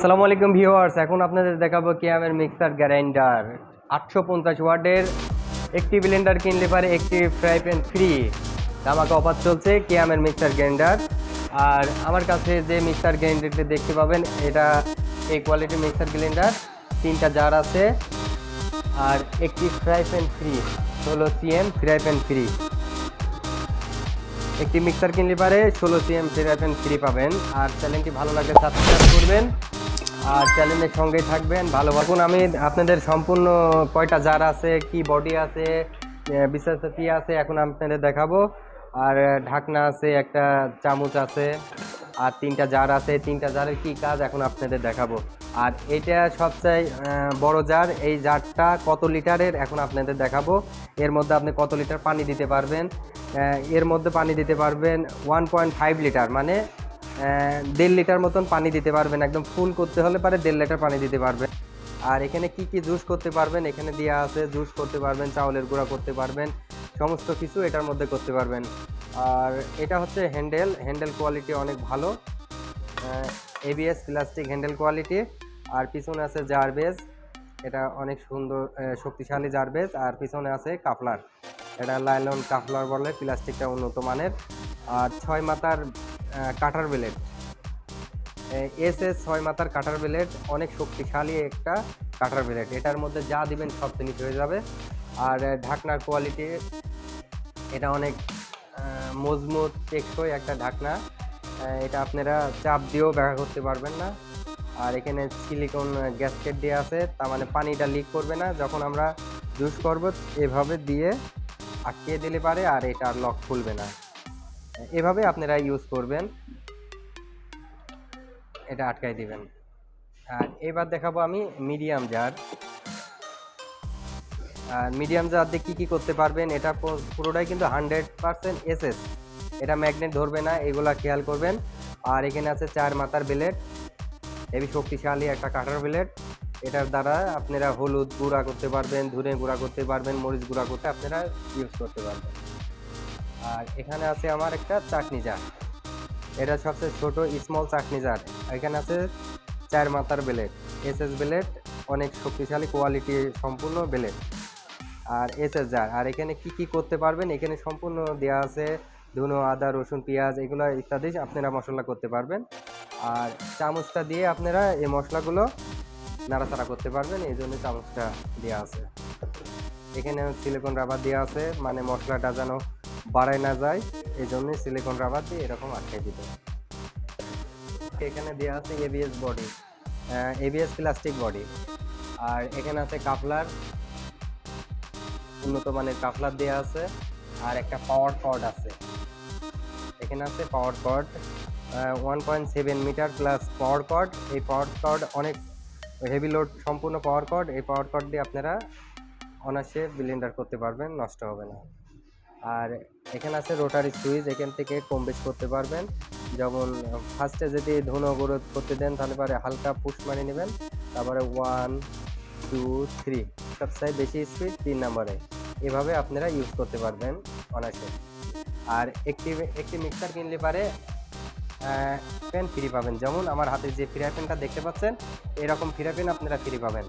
আসসালামু আলাইকুম ভিউয়ার্স, এখন আপনাদের দেখাবো কিয়ামের মিক্সার গ্রাইন্ডার আটশো পঞ্চাশ ওয়াটের একটি ব্লেন্ডার কিনলে পারে একটি ফ্রাই প্যান ফ্রি ধামাকা অফার চলছে কিয়ামের মিক্সার গ্রাইন্ডার আর আমার কাছে যে মিক্সার গ্রাইন্ডারটি দেখতে পাবেন, এটা এই কোয়ালিটি মিক্সার গ্রাইন্ডার তিনটা জার আছে। আর একটি ফ্রাই প্যান ফ্রি ষোলো সিএম ফ্রাই প্যান ফ্রি একটি মিক্সার কিনলে পারে ষোলো সিএম ফ্রি ফ্রি পাবেন। আর চ্যানেলটি ভালো লাগলে সাবস্ক্রাইব করবেন। আর চ্যানেলের সঙ্গেই থাকবেন, ভালো এখন আমি আপনাদের সম্পূর্ণ কয়টা জার আছে, কি বডি আছে বিশেষ কি আছে, এখন আপনাদের দেখাবো। আর ঢাকনা আছে, একটা চামচ আছে, আর তিনটা জার আছে। তিনটা জারের কি কাজ এখন আপনাদের দেখাবো। আর এটা সবচেয়ে বড় জার। এই জারটা কত লিটারের এখন আপনাদের দেখাবো। এর মধ্যে আপনি কত লিটার পানি দিতে পারবেন? এর মধ্যে পানি দিতে পারবেন ওয়ান পয়েন্ট ফাইভ লিটার মানে দেড় লিটার মতন পানি দিতে পারবেন। একদম ফুল করতে হলে পারে দেড় লিটার পানি দিতে পারবেন। আর এখানে কি কি জুস করতে পারবেন? এখানে দেওয়া আছে জুস করতে পারবেন, চাউলের গুঁড়া করতে পারবেন, সমস্ত কিছু এটার মধ্যে করতে পারবেন। আর এটা হচ্ছে হ্যান্ডেল। হ্যান্ডেল কোয়ালিটি অনেক ভালো। ABS plastic handle quality. আর পিছনে আছে জারবেজ এটা অনেক সুন্দর শক্তিশালী জারবেজ আর পিছনে আছে কাফলার। এটা লাইলন কাফলার বলে প্লাস্টিকটা উন্নত মানের। আর ছয় মাথার কাটার ব্লেড। এস এস ছয় মাথার কাটার ব্লেড, অনেক শক্তিশালী একটা কাটার ব্লেড। এটার মধ্যে যা দিবেন সব জিনিস হয়ে যাবে। আর ঢাকনার কোয়ালিটি এটা অনেক মজবুত, টেকসই একটা ঢাকনা। এটা আপনারা চাপ দিয়েও ব্যবহার করতে পারবেন না। আর এখানে সিলিকন গ্যাসকেট দিয়ে আছে, তার মানে পানিটা লিক করবে না। যখন আমরা জুস করব, এভাবে দিয়ে আটকিয়ে দিলে পারে, আর এটা লক খুলবে না। এভাবে আপনারা ইউজ করবেন। এটা আটকাই দিবেন। আর এবার দেখাবো আমি মিডিয়াম জার আর মিডিয়াম জার দিয়ে কী কী করতে পারবেন, এটা পুরোটাই কিন্তু হান্ড্রেড পারসেন্ট এসএস এটা ম্যাগনেট ধরবে না, এগুলা খেয়াল করবেন। আর এখানে আছে চার মাথার ব্লেড হেভি শক্তিশালী একটা কাটার ব্লেড এটার দ্বারা আপনারা হলুদ গুঁড়া করতে পারবেন, ধুনে গুঁড়া করতে পারবেন, মরিচ গুঁড়া করতে আপনারা ইউজ করতে পারবেন। আর এখানে আছে আমার একটা চাটনি জার। এটা সবচেয়ে ছোট স্মল চাটনি জার। এখানে আছে চার মাথার ব্লেড এস এস ব্লেড অনেক শক্তিশালী কোয়ালিটি সম্পূর্ণ ব্লেড আর এস এস জার, আর এখানে কি কি করতে পারবেন? এখানে সম্পূর্ণ দেওয়া আছে ধুনো, আদা, রসুন, পেঁয়াজ, এগুলো ইত্যাদি আপনারা মশলা করতে পারবেন। আর চামচটা দিয়ে আপনারা এই মশলাগুলো নাড়াচাড়া করতে পারবেন, এই জন্য চামচটা দেওয়া আছে। এখানে সিলিকন রাবার দেওয়া আছে মানে মশলাটা যেন বাড়ায় না যায় এই জন্যই সিলিকন রাবার দিয়ে এরকম আটকে দিতে এখানে দেওয়া আছে ABS body ABS plastic body আর এখানে আছে কাফলার, উন্নত মানের কাফলার দেওয়া আছে, আর একটা পাওয়ার কর্ড আছে। এখানে আছে power cord one point seven metre plus power cord এই পাওয়ার কর্ড অনেক হেভি লোড সম্পূর্ণ পাওয়ার কর্ড এই পাওয়ার কর্ড দিয়ে আপনারা অনায়াসে ব্লেন্ডার করতে পারবেন, নষ্ট হবে না। আর এখানে আছে রোটারি সুইচ, এখান থেকে কম বেশ করতে পারবেন। যেমন ফার্স্টে যদি ধুনো অবরোধ করতে দেন, তাহলে পরে হালকা পুশ মারি নেবেন। তারপরে ওয়ান টু থ্রি সবচেয়ে বেশি স্পিড তিন নম্বরে। এভাবে আপনারা ইউজ করতে পারবেন অনায়াসে। আর একটি একটি মিক্সার কিনলে পারে পেন ফ্রি পাবেন। যেমন আমার হাতে যে ফ্রি পেনটা দেখতে পাচ্ছেন, এরকম ফ্রি পেন আপনারা ফ্রি পাবেন।